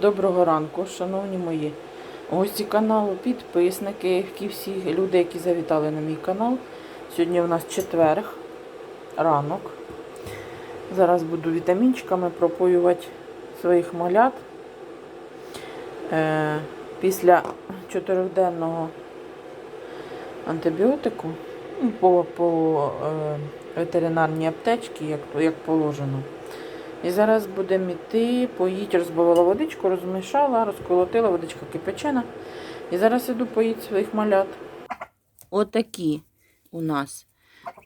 Доброго ранку, шановні мої гості каналу, підписники, які всі люди, які завітали на мій канал. Сьогодні у нас четверг, ранок. Зараз буду вітамінчиками пропоювати своїх малят. Е, після чотириденного антибіотику ну, по, по е, ветеринарній аптечці, як, як положено. І зараз будемо йти, поїть, розбавила водичку, розмішала, розколотила, водичка кипячена. І зараз іду поїть своїх малят. Отакі у нас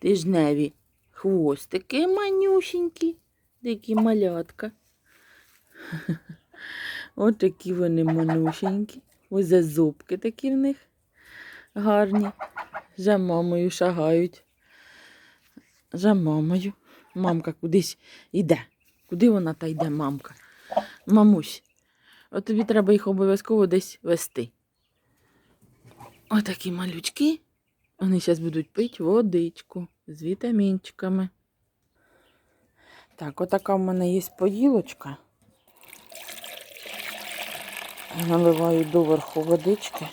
тижневі хвостики манюсінькі, такі малятка. Отакі вони манюсінькі. Ось зубки такі в них гарні. За мамою шагають. За мамою. Мамка кудись йде. Куди вона та йде, мамка? Мамусь, от тобі треба їх обов'язково десь вести. Отакі малючки. Вони зараз будуть пити водичку з вітамінчиками. Так, отака в мене є поїлочка. Наливаю доверху водички.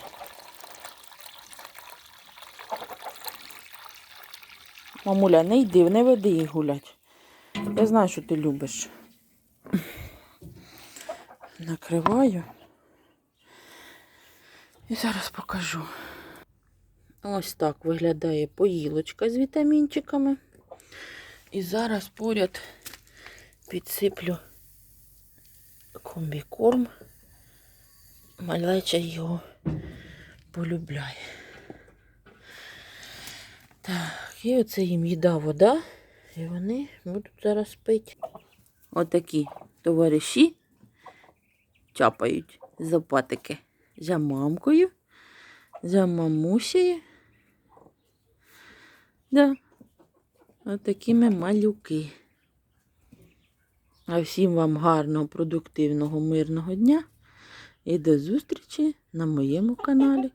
Мамуля, не йди, не веди їх гулять. Я знаю, що ти любиш. Накриваю. І зараз покажу. Ось так виглядає поїлочка з вітамінчиками. І зараз поряд підсиплю комбікорм. Малеча його полюбляє. Так, і оце їм їда вода. І вони будуть зараз пити. Отакі товариші чапають за патики за мамкою, за мамусею. Да. Отакі ми малюки. А всім вам гарного, продуктивного, мирного дня і до зустрічі на моєму каналі.